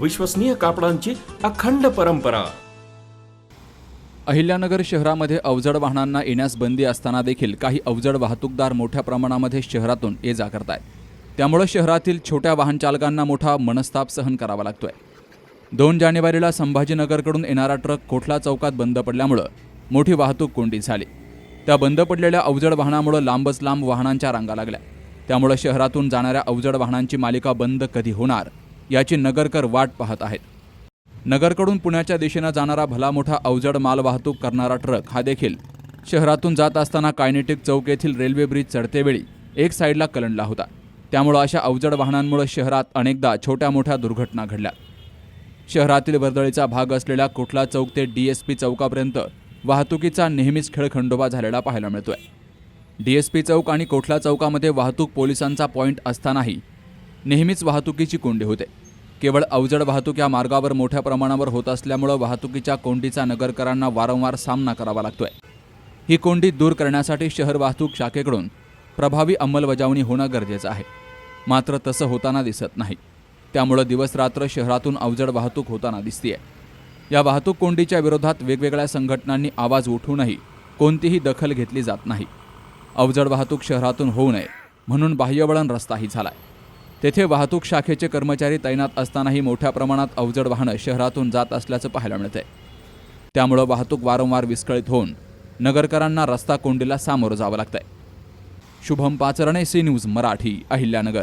विश्वसनीय कापडांची अखंड परंपरा. अहिल्यानगर शहरामध्ये अवजड वाहनांना येण्यास बंदी असताना देखील काही अवजड वाहतूकदार मोठ्या प्रमाणामध्ये शहरातून ये जा करतायत त्यामुळे शहरातील छोट्या वाहनचालकांना मोठा मनस्ताप सहन करावा लागतोय. दोन जानेवारीला संभाजीनगरकडून येणारा ट्रक कोठला चौकात बंद पडल्यामुळं मोठी वाहतूक कोंडी झाली. त्या बंद पडलेल्या अवजड वाहनामुळं लांबच लांब वाहनांच्या रांगा लागल्या. त्यामुळं शहरातून जाणाऱ्या अवजड वाहनांची मालिका बंद कधी होणार? याची नगरकर वाट पाहत आहेत. नगरकडून पुण्याच्या दिशेनं जाणारा भला मोठा अवजड माल वाहतूक करणारा ट्रक हा देखील शहरातून जात असताना कायनेटिक चौक येथील रेल्वे ब्रिज चढतेवेळी एक साईडला कलंडला होता. त्यामुळं अशा अवजड वाहनांमुळे शहरात अनेकदा छोट्या मोठ्या दुर्घटना घडल्या. शहरातील वर्दळीचा भाग असलेल्या कुठला चौक ते डी एस पी चौकापर्यंत वाहतुकीचा नेहमीच खेळखंडोबा झालेला पाहायला मिळतोय. डी एस पी चौक आणि कोठला चौकामध्ये वाहतूक पोलिसांचा पॉईंट असतानाही नेहमीच वाहतुकीची कोंडी होते. केवळ अवजड वाहतूक या मार्गावर मोठ्या प्रमाणावर होत असल्यामुळं वाहतुकीच्या कोंडीचा नगरकरांना वारंवार सामना करावा लागतोय. ही कोंडी दूर करण्यासाठी शहर वाहतूक शाखेकडून प्रभावी अंमलबजावणी होणं गरजेचं आहे. मात्र तसं होताना दिसत नाही. त्यामुळं दिवसरात्र शहरातून अवजड वाहतूक होताना दिसतीये. या वाहतूक कोंडीच्या विरोधात वेगवेगळ्या संघटनांनी आवाज उठूनही कोणतीही दखल घेतली जात नाही. अवजड वाहतूक शहरातून होऊ नये म्हणून बाह्यवळण रस्ताही झालाय. तेथे वाहतूक शाखेचे कर्मचारी तैनात असतानाही मोठ्या प्रमाणात अवजड वाहनं शहरातून जात असल्याचं पाहायला मिळतंय. त्यामुळं वाहतूक वारंवार विस्कळीत होऊन नगरकरांना रस्ता कोंडीला सामोरं जावं लागतंय. Shubham Pacharne C news Marathi Ahilyanagar.